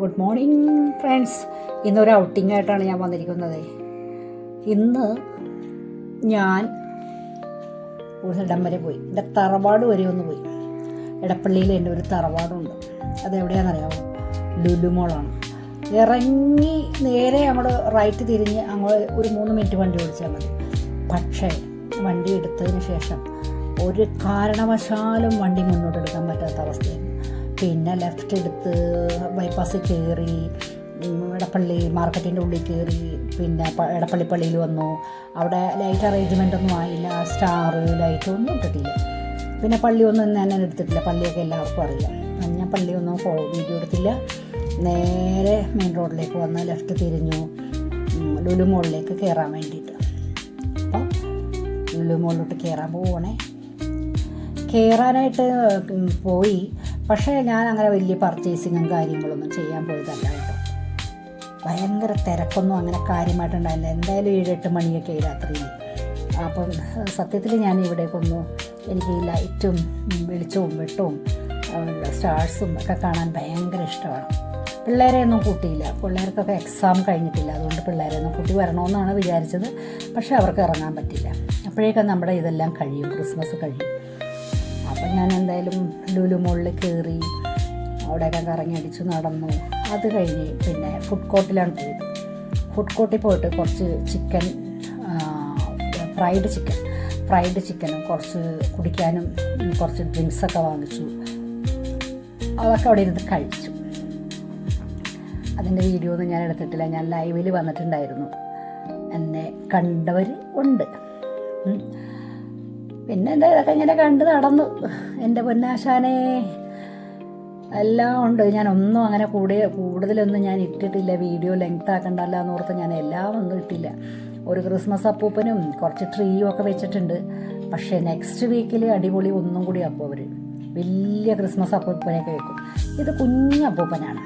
Good morning friends. ഇന്നൊരു outing ആയിട്ടാണ് ഞാൻ വന്നിരിക്കുന്നത്. ഇന്ന് ഞാൻ ഒരു ഇടം വരെ പോയി. എന്റെ തറവാട് വരെ ഒന്ന് പോയി. ഇടപ്പള്ളിയിൽ എന്റെ ഒരു തറവാടുണ്ട്. അതെവിടെയാണെന്നറിയാമോ ലുലുമോളാണ് ഇറങ്ങി നേരെ നമ്മൾ റൈറ്റ് തിരിഞ്ഞ് അങ്ങോട്ട് ഒരു മൂന്ന് മിനിറ്റ് വണ്ടി ഓടിച്ചാൽ മതി. പക്ഷേ വണ്ടി എടുത്തതിന് ശേഷം ഒരു കാരണവശാലും വണ്ടി മുന്നോട്ട് എടുക്കാൻ പറ്റാത്ത പിന്നെ ലെഫ്റ്റ് എടുത്ത് ബൈപ്പാസിൽ കയറി എടപ്പള്ളി മാർക്കറ്റിന്റെ ഉള്ളിൽ കയറി പിന്നെ എടപ്പള്ളി പള്ളിയിൽ വന്നു. അവിടെ ലൈറ്റ് അറേഞ്ച്മെന്റ് ഒന്നും ആയില്ല സ്റ്റാർ ലൈറ്റ് ഒന്നും ഇട്ടിട്ടില്ല. പിന്നെ പള്ളി ഒന്നും ഞാൻ എടുത്തിട്ടില്ല പള്ളിയൊക്കെ എല്ലാവർക്കും അറിയാം. ഞാൻ പള്ളിയൊന്നും ഫോ വീഡിയോ എടുത്തില്ല. നേരെ മെയിൻ റോഡിലേക്ക് വന്ന് ലെഫ്റ്റ് തിരിഞ്ഞു. ലുലു മോളിലേക്ക് കയറാൻ വേണ്ടിയിട്ട്. അപ്പം ലുലു മോളിലോട്ട് കയറാൻ പോവണേ കയറാനായിട്ട് പോയി. പക്ഷേ ഞാൻ അങ്ങനെ വലിയ പർച്ചേസിങ്ങും കാര്യങ്ങളൊന്നും ചെയ്യാൻ പോയതല്ല കേട്ടോ. ഭയങ്കര തിരക്കൊന്നും അങ്ങനെ കാര്യമായിട്ടുണ്ടായില്ല എന്തായാലും ഏഴെട്ട് മണിയൊക്കെ ആയി രാത്രിയിൽ അപ്പം സത്യത്തിൽ ഞാൻ ഇവിടേക്കൊന്നു എനിക്ക് ഈ ലൈറ്റും വെളിച്ചവും വെട്ടവും സ്റ്റാർസും ഒക്കെ കാണാൻ ഭയങ്കര ഇഷ്ടമാണ്. പിള്ളേരെ ഒന്നും കൂട്ടിയില്ല. പിള്ളേർക്കൊക്കെ എക്സാം കഴിഞ്ഞിട്ടില്ല. അതുകൊണ്ട് പിള്ളേരെ ഒന്നും കൂട്ടി വരണമെന്നാണ് വിചാരിച്ചത്. പക്ഷേ അവർക്ക് ഇറങ്ങാൻ പറ്റില്ല. അപ്പോഴേക്കും നമ്മുടെ ഇതെല്ലാം കഴിയും. ക്രിസ്മസ് കഴിയും. അപ്പം ഞാൻ എന്തായാലും ലുലു മുകളിൽ കയറി അവിടെയൊക്കെ കറങ്ങി അടിച്ച് നടന്നു. അത് കഴിഞ്ഞ് പിന്നെ ഫുഡ് കോർട്ടിലാണ് പോയത്. ഫുഡ് കോർട്ടിൽ പോയിട്ട് കുറച്ച് ചിക്കൻ ഫ്രൈഡ് ചിക്കൻ ഫ്രൈഡ് ചിക്കനും കുറച്ച് കുടിക്കാനും കുറച്ച് ഡ്രിങ്ക്സൊക്കെ വാങ്ങിച്ചു. അതൊക്കെ അവിടെ ഇരുന്ന് കഴിച്ചു. അതിന്റെ വീഡിയോ ഒന്നും ഞാൻ എടുത്തിട്ടില്ല. ഞാൻ ലൈവിൽ വന്നിട്ടുണ്ടായിരുന്നു. എന്നെ കണ്ടവർ ഉണ്ട്. പിന്നെ എന്താ ഇതൊക്കെ ഇങ്ങനെ കണ്ട് നടന്നു. എന്റെ പൊന്നാശാനെ എല്ലാം ഉണ്ട്. ഞാൻ ഒന്നും അങ്ങനെ കൂടെ കൂടുതലൊന്നും ഞാൻ ഇട്ടിട്ടില്ല. വീഡിയോ ലെങ്ത് ആക്കണ്ടല്ല എന്ന് ഓർത്ത് ഞാൻ എല്ലാം ഒന്നും ഇട്ടില്ല. ഒരു ക്രിസ്മസ് അപ്പൂപ്പനും കുറച്ച് ട്രീയും ഒക്കെ വെച്ചിട്ടുണ്ട്. പക്ഷേ നെക്സ്റ്റ് വീക്കിൽ അടിപൊളി ഒന്നും കൂടി അപ്പോൾ അവർ വലിയ ക്രിസ്മസ് അപ്പൂപ്പനെയൊക്കെ വെക്കും ഇത് കുഞ്ഞു അപ്പൂപ്പനാണ്.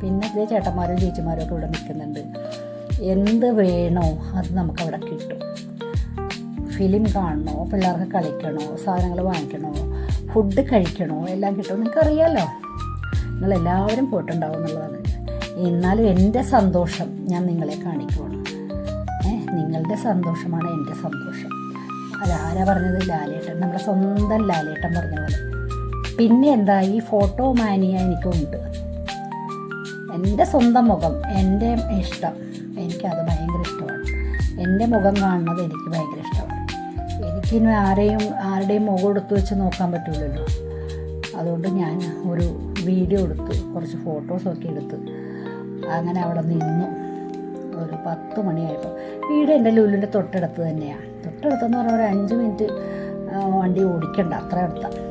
പിന്നെ ഇതേ ചേട്ടന്മാരും ചേച്ചിമാരും ഒക്കെ ഇവിടെ നിൽക്കുന്നുണ്ട്. എന്ത് വേണോ അത് നമുക്കവിടെ കിട്ടും. ഫിലിം കാണണോ? പിള്ളേർക്ക് കളിക്കണോ? സാധനങ്ങൾ വാങ്ങിക്കണോ? ഫുഡ് കഴിക്കണോ? എല്ലാം കിട്ടും നിങ്ങൾക്കറിയാമല്ലോ നിങ്ങളെല്ലാവരും പോയിട്ടുണ്ടാവും എന്നുള്ളതാണ് എന്നാലും എന്റെ സന്തോഷം ഞാൻ നിങ്ങളെ കാണിക്കുവാണ്. നിങ്ങളുടെ സന്തോഷമാണ് എന്റെ സന്തോഷം. അത് ആരാ പറഞ്ഞത്? ലാലേട്ടൻ. നമ്മുടെ സ്വന്തം ലാലേട്ടൻ പറഞ്ഞ പോലെ പിന്നെ എന്താ? ഈ ഫോട്ടോ മാനിയ എനിക്കുണ്ട്. എന്റെ സ്വന്തം മുഖം എന്റെ ഇഷ്ടം എനിക്കത് ഭയങ്കര ഇഷ്ടമാണ്. എന്റെ മുഖം കാണുന്നത് എനിക്ക് ഭയങ്കര ഇഷ്ടമാണ്. എനിക്കിനി ആരെയും ആരുടെയും മുഖം എടുത്ത് വെച്ച് നോക്കാൻ പറ്റില്ലല്ലോ അതുകൊണ്ട് ഞാൻ ഒരു വീഡിയോ എടുത്ത് കുറച്ച് ഫോട്ടോസൊക്കെ എടുത്ത് അങ്ങനെ അവിടെ നിന്നു. ഒരു പത്ത് മണിയായപ്പോൾ വീട് എന്റെ ലുലുവിന്റെ തൊട്ടടുത്ത് തന്നെയാണ് തൊട്ടടുത്തെന്ന് പറഞ്ഞാൽ ഒരു അഞ്ച് മിനിറ്റ് വണ്ടി ഓടിക്കണ്ട അത്ര അടുത്താണ്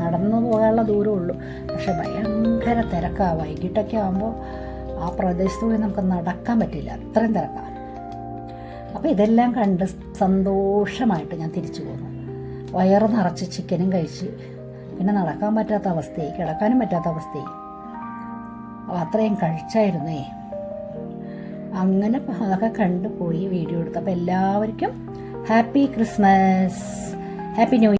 നടന്നു പോകാനുള്ള ദൂരം ഉള്ളൂ. പക്ഷെ ഭയങ്കര തിരക്കാണ് വൈകിട്ടൊക്കെ ആകുമ്പോൾ ആ പ്രദേശത്ത് പോയി നമുക്ക് നടക്കാൻ പറ്റില്ല. അത്രയും തിരക്കാണ് അപ്പോൾ ഇതെല്ലാം കണ്ട് സന്തോഷമായിട്ട് ഞാൻ തിരിച്ചു പോന്നു. വയറ് നിറച്ച് ചിക്കനും കഴിച്ച്. പിന്നെ നടക്കാൻ പറ്റാത്ത അവസ്ഥയായി കിടക്കാനും പറ്റാത്ത അവസ്ഥയായി. അത്രയും കഴിച്ചായിരുന്നേ. അങ്ങനെ അതൊക്കെ കണ്ടുപോയി വീഡിയോ എടുത്തപ്പോൾ എല്ലാവർക്കും ഹാപ്പി ക്രിസ്മസ്. Happy new